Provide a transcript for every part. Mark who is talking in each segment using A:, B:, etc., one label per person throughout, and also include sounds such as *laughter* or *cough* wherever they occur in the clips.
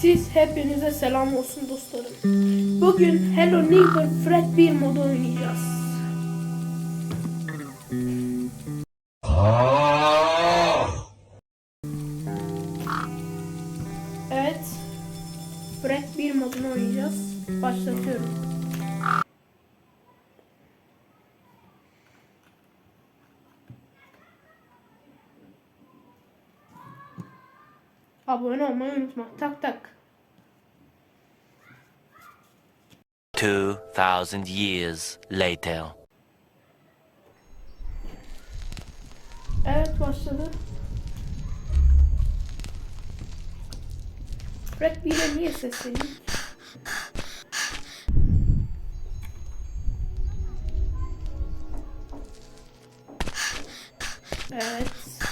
A: Siz hepinize selam olsun dostlarım. Bugün Hello Neighbor Fred 1 modu oynayacağız. Evet. Fred 1 modunu oynayacağız. Başlatıyorum. Abone olmayı unutma. Tak tak.
B: 2,000 years later.
A: Evet başladı. Fred 1'e niye? Evet.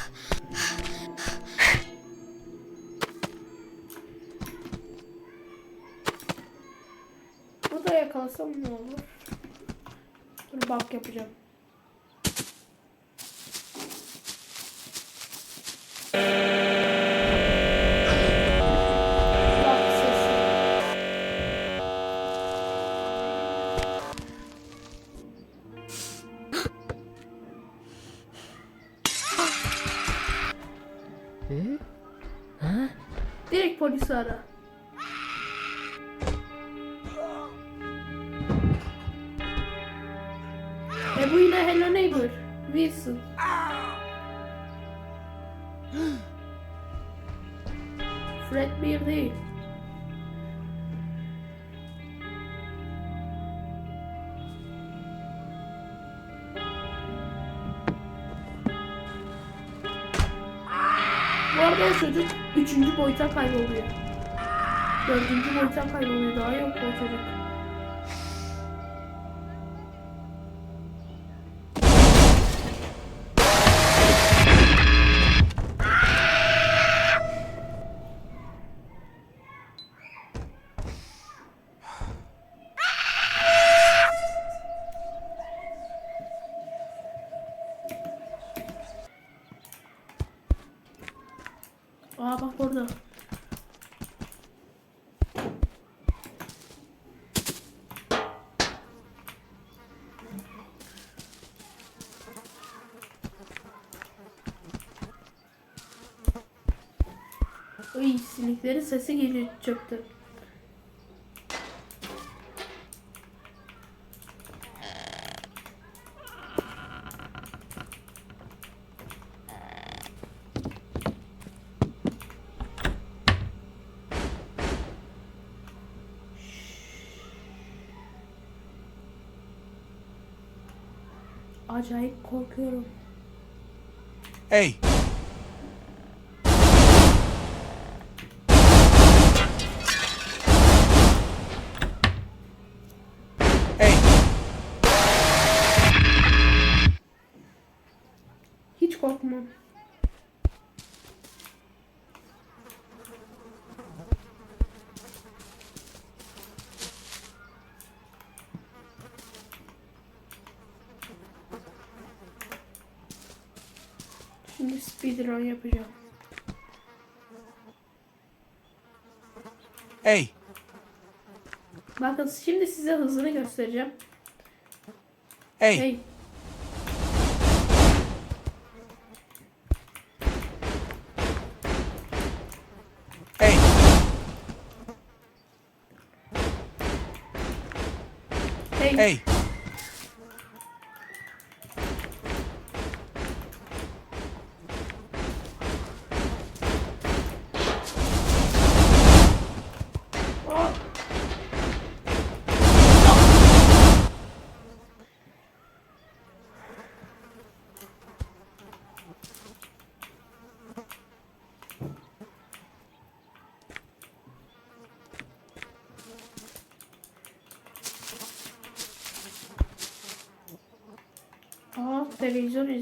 A: Yakalasam ne olur? Dur bak yapacağım. Bu arada çocuk üçüncü boyuta kayboluyor. Dördüncü boyuta kayboluyor. Daha yok o çocuk. Ay siniklerin sesi geliyor çöpten. Acayip korkuyorum.
C: Hey,
A: Speedrun yapacağım.
C: hey,
A: Bakın şimdi size hızını göstereceğim.
C: hey,
A: Hey.
C: hey,
A: Hey.
C: hey,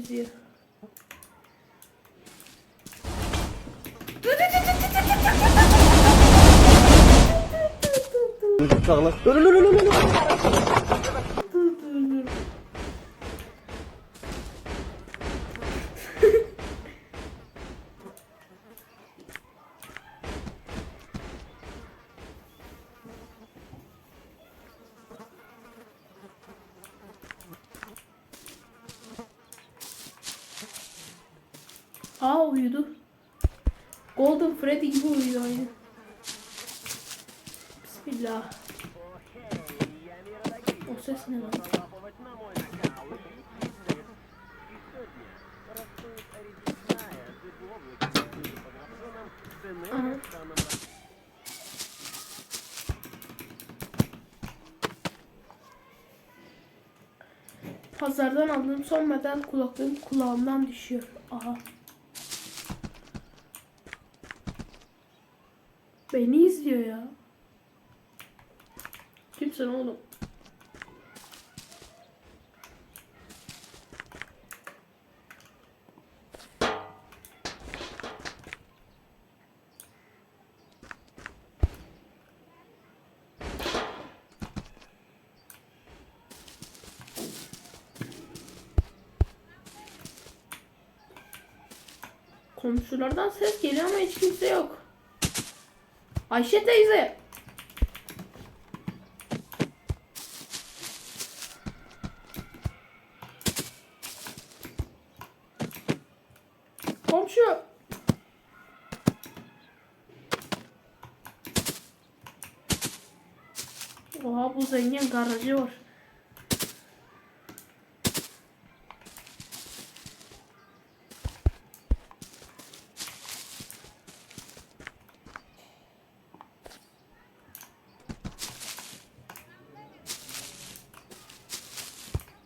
A: geziyor. Bıçakla. Pazardan aldığım son model kulaklığım kulağımdan düşüyor. Aha. Beni izliyor ya. Kimsin oğlum? Komşulardan ses geliyor ama hiç kimse yok. Ayşe teyze. Komşu. Oha bu zengin garajı var.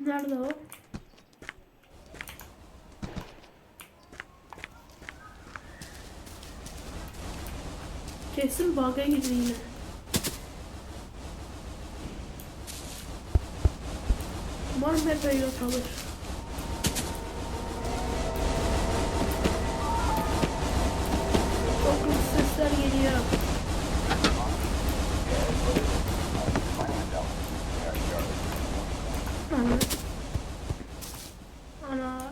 A: Nerede o? Kesin bug'a girdi yine. Umarım hep öyle kalır. Çok kötü sesler geliyor. Ana. Ana.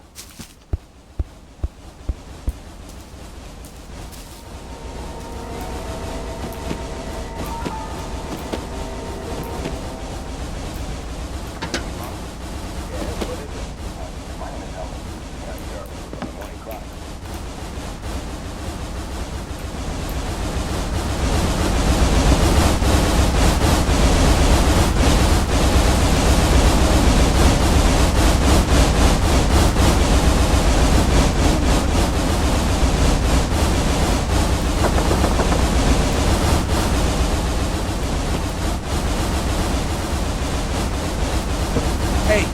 C: Hey.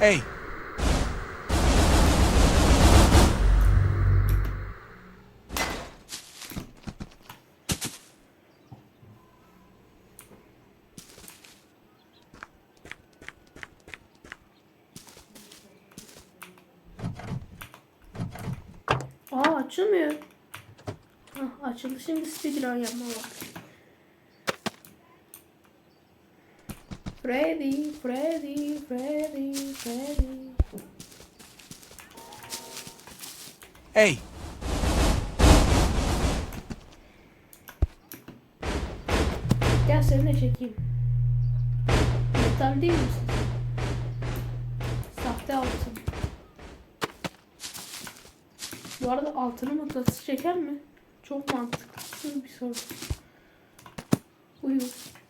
C: Hey.
A: Aa açılmıyor. Hah, açıldı şimdi speedrun yapma bak. Freddy, Freddy, Freddy, Freddy.
C: Hey.
A: Gel seni de çekeyim. Metal değil misin? Bu arada altını mıknatıs çeker mi? Çok mantıklı bir soru. Uyu,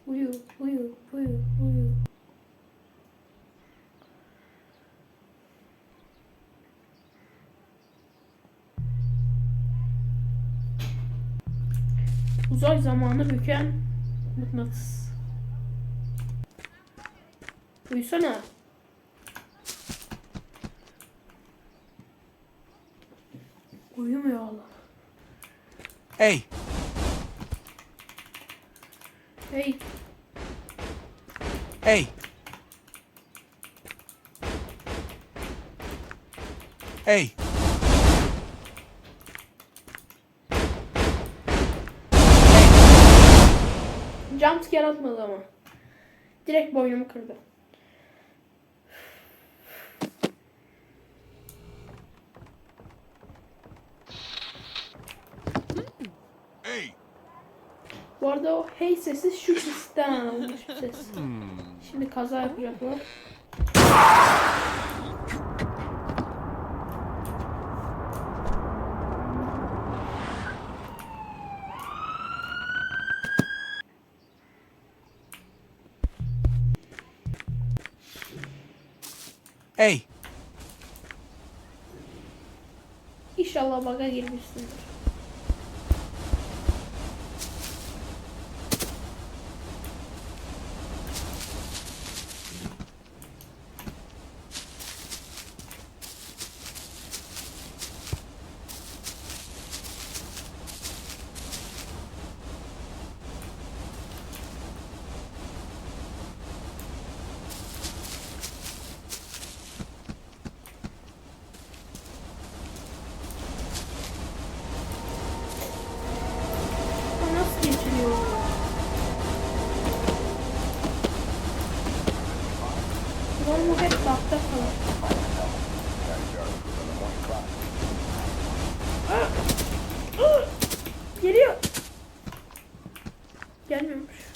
A: uyu, uyu, uyu, uyu. Uzay zamanı büken mıknatıs. Uyusana. Uyumuyor Allah.
C: Hey.
A: Hey,
C: Hey. Hey.
A: jumpscare atmadı ama. Direkt boynumu kırdı. Arada o hey sesi şu sesten alınmış bir ses. Şimdi kaza yapacaklar.
C: Hey,
A: İnşallah baga girmişsindir. O nasıl geçiriyor? Ulan bu! *gasps* Geliyor. Gelmiyormuş.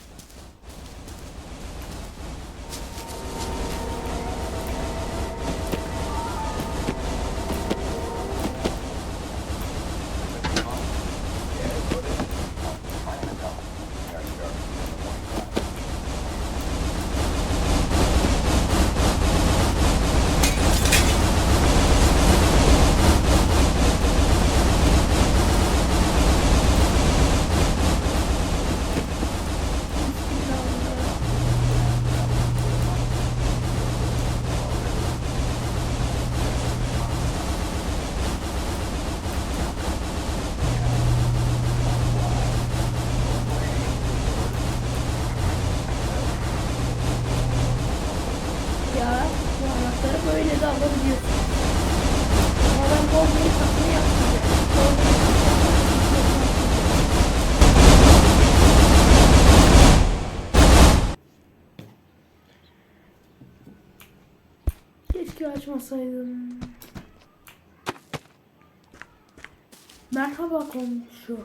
A: Ya bu anahtarı böyle de alabiliyorsun. Ama ben Goldman'ın satını yapmayacağım. Goldman'ın satını yapmayacağım. Keşke açmasaydım. Merhaba komşu.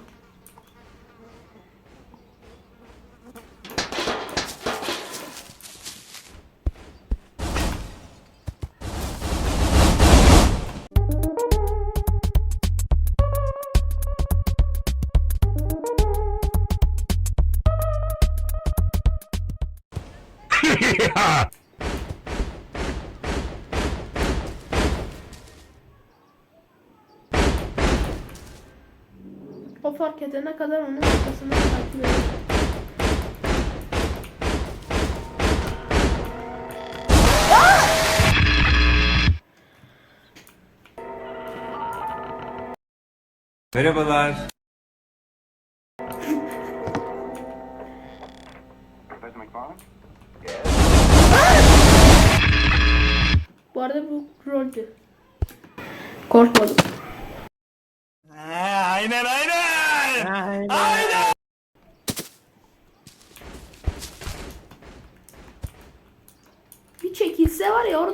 A: O fark edene kadar onun takip ediyor.
D: Merhabalar.
A: Bu arada bu roldü. Korkmadım.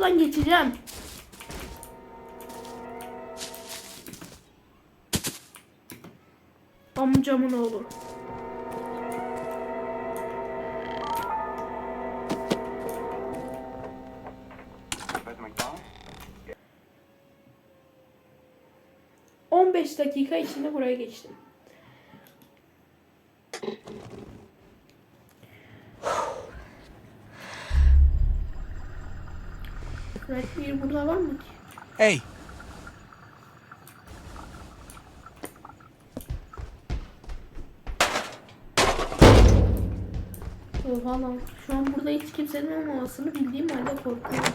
A: Oradan geçeceğim. Amcamın oğlu.
E: McFarland?
A: 15 dakika içinde buraya geçtim. Bir burada var mı ki?
C: Hey,
A: Oha lan. Şu an burada hiç kimsenin olmamasını bildiğim halde korkuyorum.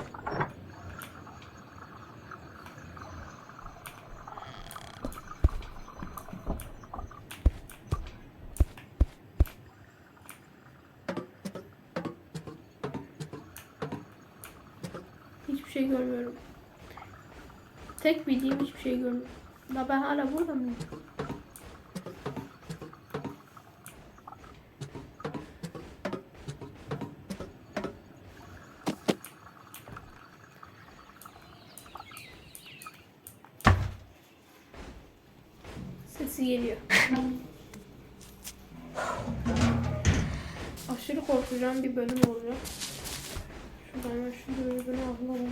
A: Hiçbir şey görmüyorum. Tek bildiğim hiçbir şey görmüyorum. Da ben hala burada mıyım? Sesi geliyor. aşırı korkacağım bir bölüm olacak. Şuradan hemen şu dürbünü alalım.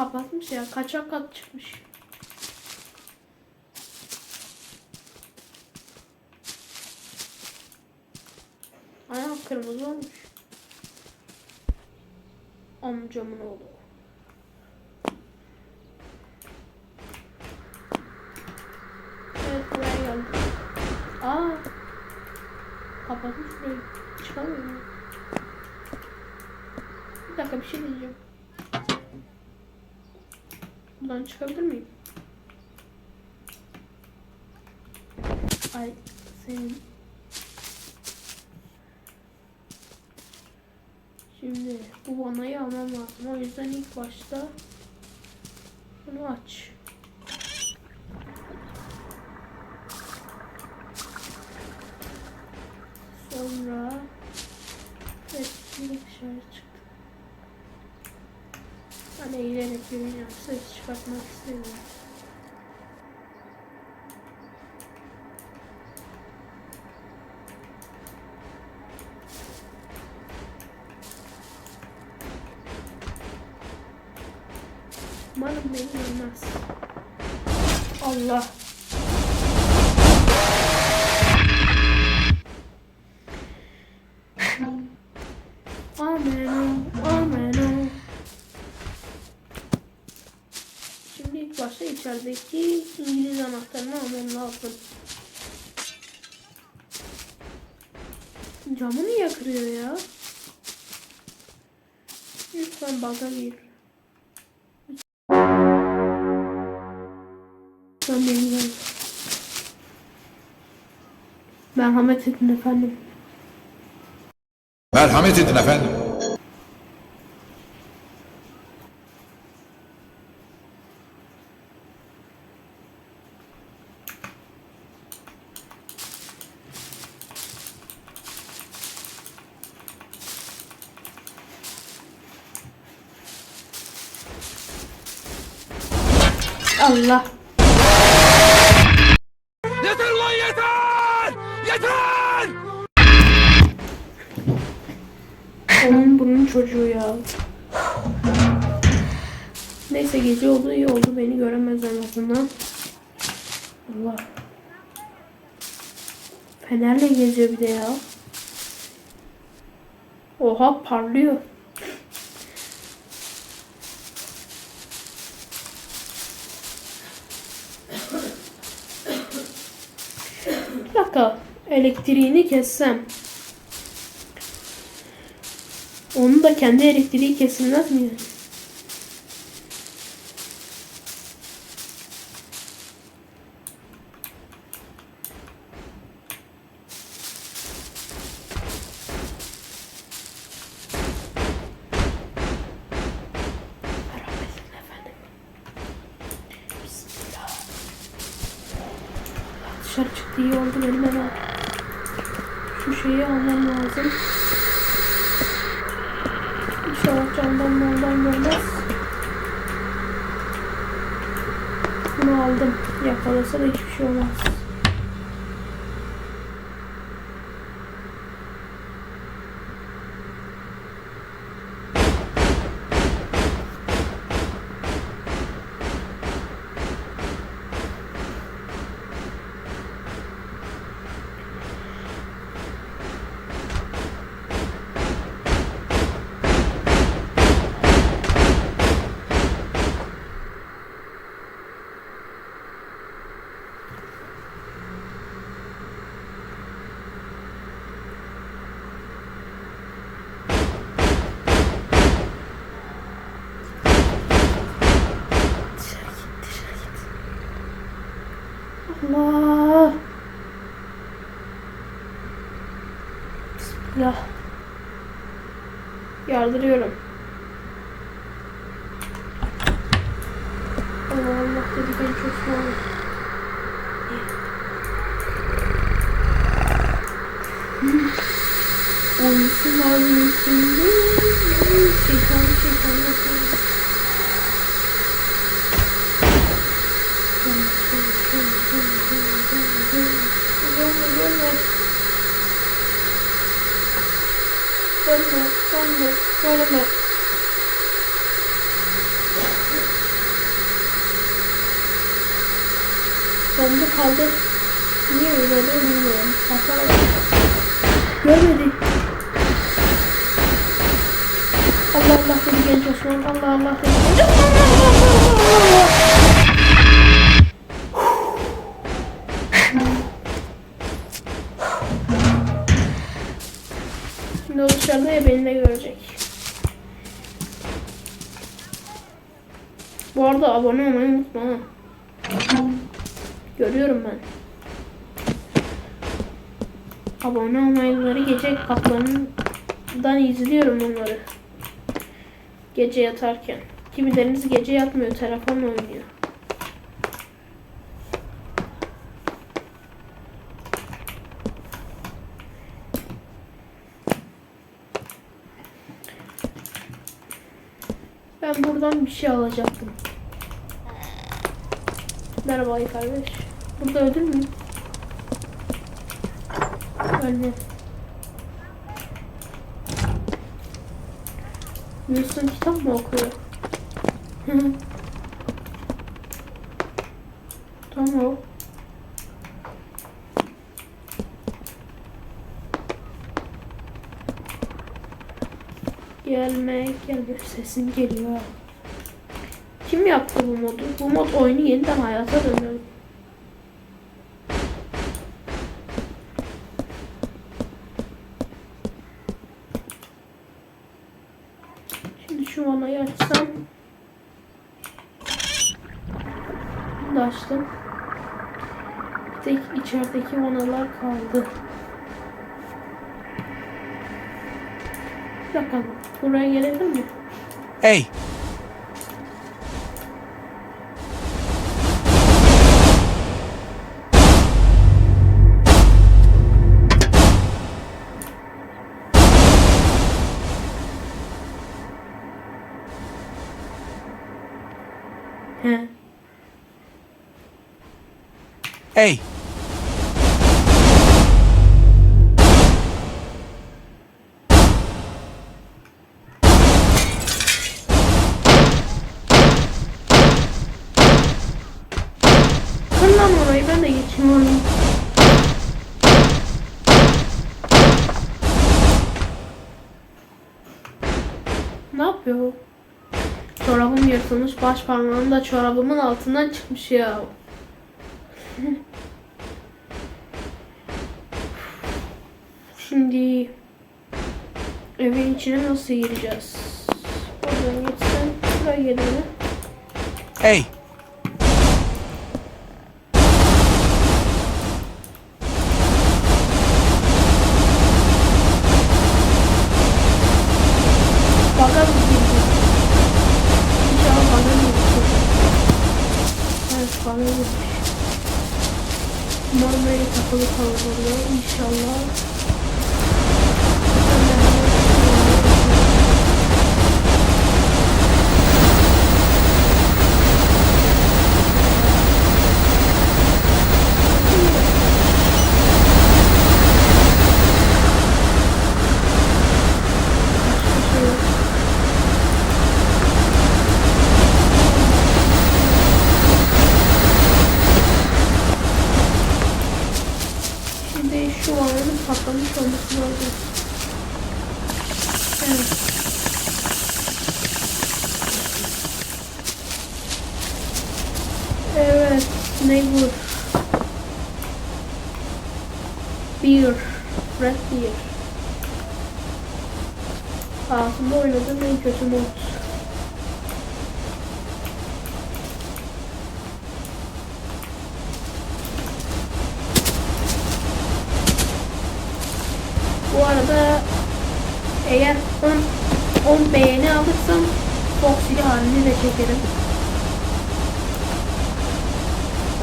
A: Kapatmış ya. Kaçak kat çıkmış. Ayağım kırmızı olmuş. Amcamın oğlu. Evet buraya geldim. Aa. Kapatmış burayı. Çıkamıyorum. Bir dakika bir şey diyeceğim. Buradan çıkabilir miyim? Ay senin. Şimdi bu vanayı almam lazım. O yüzden ilk başta bunu aç. Sonra evet dışarı çıktı. Ben eğilerek yürüyeceğim. Ses bakmak istemiyorum. İçerideki İngiliz anahtarını almam lazım. Camı niye kırıyor ya? Lütfen baga gir. Beni gör. Merhamet edin efendim.
D: Merhamet edin efendim.
A: Allah.
C: Yeter ulan yeter! Yeter!
A: Onun bunun çocuğu ya. Neyse gece oldu iyi oldu beni göremez en azından. Allah. Fenerle geziyor bir de ya. Oha parlıyor. Bir dakika. Elektriğini kessem. Onun da kendi elektriği kesilmez mi? Dışarı çıktı iyi oldu benim hemen. Şu şeyi almam lazım. İnşallah camdan moldan görmez. Bunu aldım. Yakalasa da hiçbir şey olmaz. Allah. Bismillah. Yardırıyorum. Allah Allah dedi ben çok soğuk. Oysun abi üstünde Şeytan şeytan yapıyor. Gelme gelme. Gelme gelme gelme. Dondu kaldı. Niye öyle oluyor bilmiyorum. Hata Görmedik. Allah Allah dedi genç Osman. Allah Allah dedi genç. Şimdi o dışarıda ya beni de görecek. Bu arada abone olmayı unutma ha. Görüyorum ben. Abone olmayanları gece kaplarından izliyorum onları. Gece yatarken. Kimileriniz gece yatmıyor, telefonla oynuyor. Ben buradan bir şey alacaktım. Merhaba kardeş. Burada ödül mü? Ölme. Wilson kitap mı okuyor? tamam. Gelme, gelme. Sesin geliyor. Kim yaptı bu modu? Bu mod oyunu yeniden hayata döndürdü. Kaldı. Bir dakika. Buraya gelebilir mi?
C: Hey,
A: He.
C: hey.
A: Parmağım da çorabımın altından çıkmış ya. Şimdi evin içine nasıl gireceğiz? Oradan geçsem buraya gelelim.
C: Hey,
A: Baga mı girdi? İnşallah baga girdi. Evet baga girmiş. Umarım böyle takılı kalır İnşallah. Hiçbir şey yok. Şimdi şu anın patlamış olması lazım. Evet. Evet. Ne bu? Beer. Red beer. Hayatımda oynadığım en kötü mod. Bu arada eğer 10 10 beğeni alırsam Foxy'li halini de çekerim.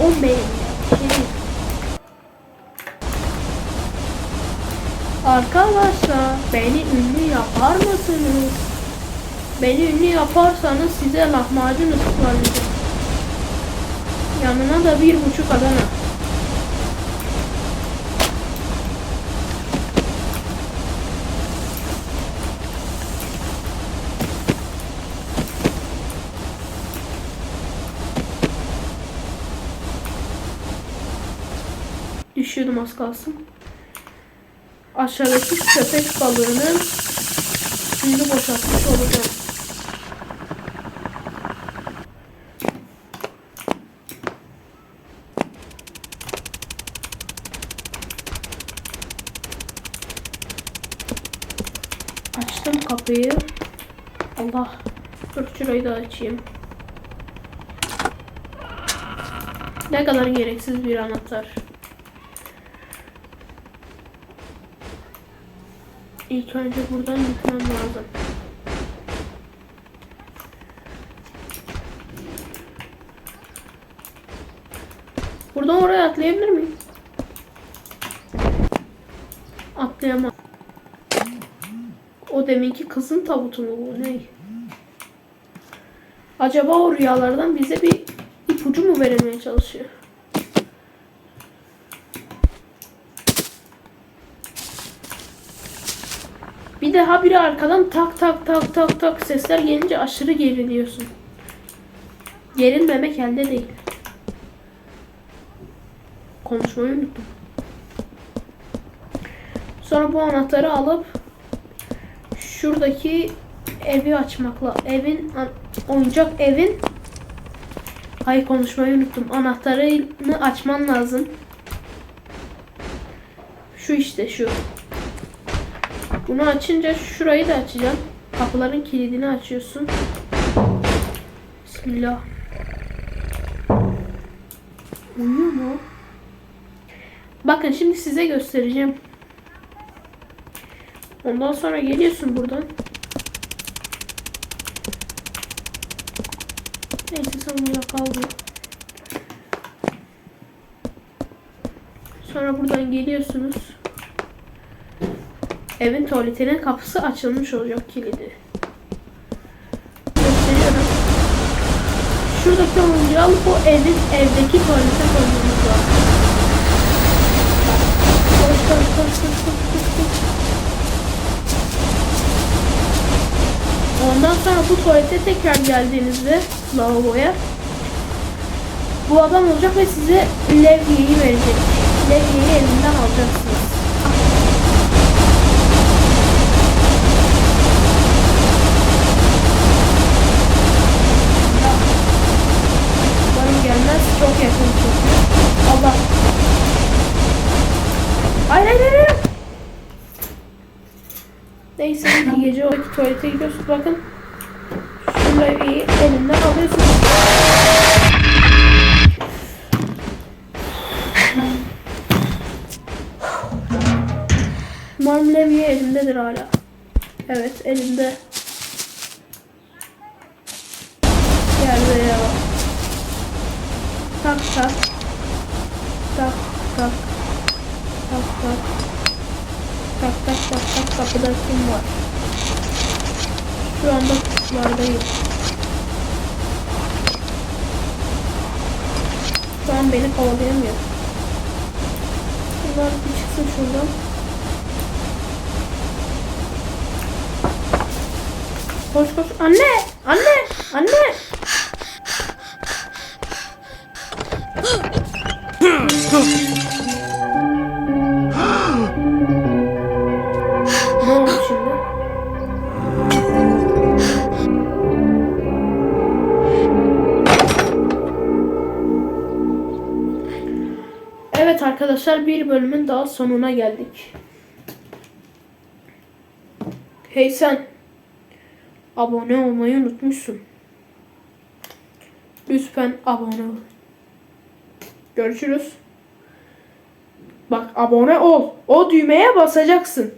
A: 10 beğeni ya. bir Şey değil. Arkadaşlar beni ünlü yapar mısınız? Beni ünlü yaparsanız size lahmacun ısmarlayacağım. Yanına da bir buçuk Adana. Düşüyordum az kalsın. Aşağıdaki köpek balığının suyunu boşaltmış olacağım. Allah. Dur şurayı da açayım. Ne kadar gereksiz bir anahtar. İlk önce buradan gitmem lazım. Buradan oraya atlayabilir miyim? Atlayamam. O deminki kızın tabutu mu bu ne? Acaba o rüyalardan bize bir ipucu mu vermeye çalışıyor? Bir daha biri arkadan tak tak tak tak tak sesler gelince aşırı geriliyorsun. Gerilmemek elde değil. Konuşmayı unuttum. Sonra bu anahtarı alıp şuradaki evi açmakla evin oyuncak evin Ay konuşmayı unuttum. Anahtarını açman lazım. Şu işte şu. Bunu açınca şurayı da açacağım. Kapıların kilidini açıyorsun. Bismillah. Uyuyor mu? Bakın şimdi size göstereceğim. Ondan sonra geliyorsun buradan. Burada kaldı. Sonra buradan geliyorsunuz. Evin tuvaletinin kapısı açılmış olacak kilidi. Gösteriyorum. Şuradaki oyuncağı alıp o evin evdeki tuvalete koymamız lazım. Koş koş koş koş koş koş koş. Ondan sonra bu tuvalete tekrar geldiğinizde lavaboya bu adam olacak ve size levyeyi verecek. Levyeyi elinden alacaksınız. Umarım gelmez. Çok yakın çünkü. Allah. Hayır hayır hayır. Neyse bir gece oradaki tuvalete gidiyorsunuz. Bakın. Şu levyeyi elinden alıyorsunuz. Umarım levye elimdedir hala. Evet elimde. Gel buraya bak. Tak tak. Tak tak. Tak tak. Tak tak tak tak kapıda kim var? Şu anda kutulardayım. Şu an beni kovalayamıyor. Bunlar bir çıksın şuradan. Koş koş. Anne! Anne! Anne! ne oldu şimdi? Evet arkadaşlar bir bölümün daha sonuna geldik. Hey sen. Abone olmayı unutmuşsun. Lütfen abone ol. Görüşürüz. Bak abone ol. O düğmeye basacaksın.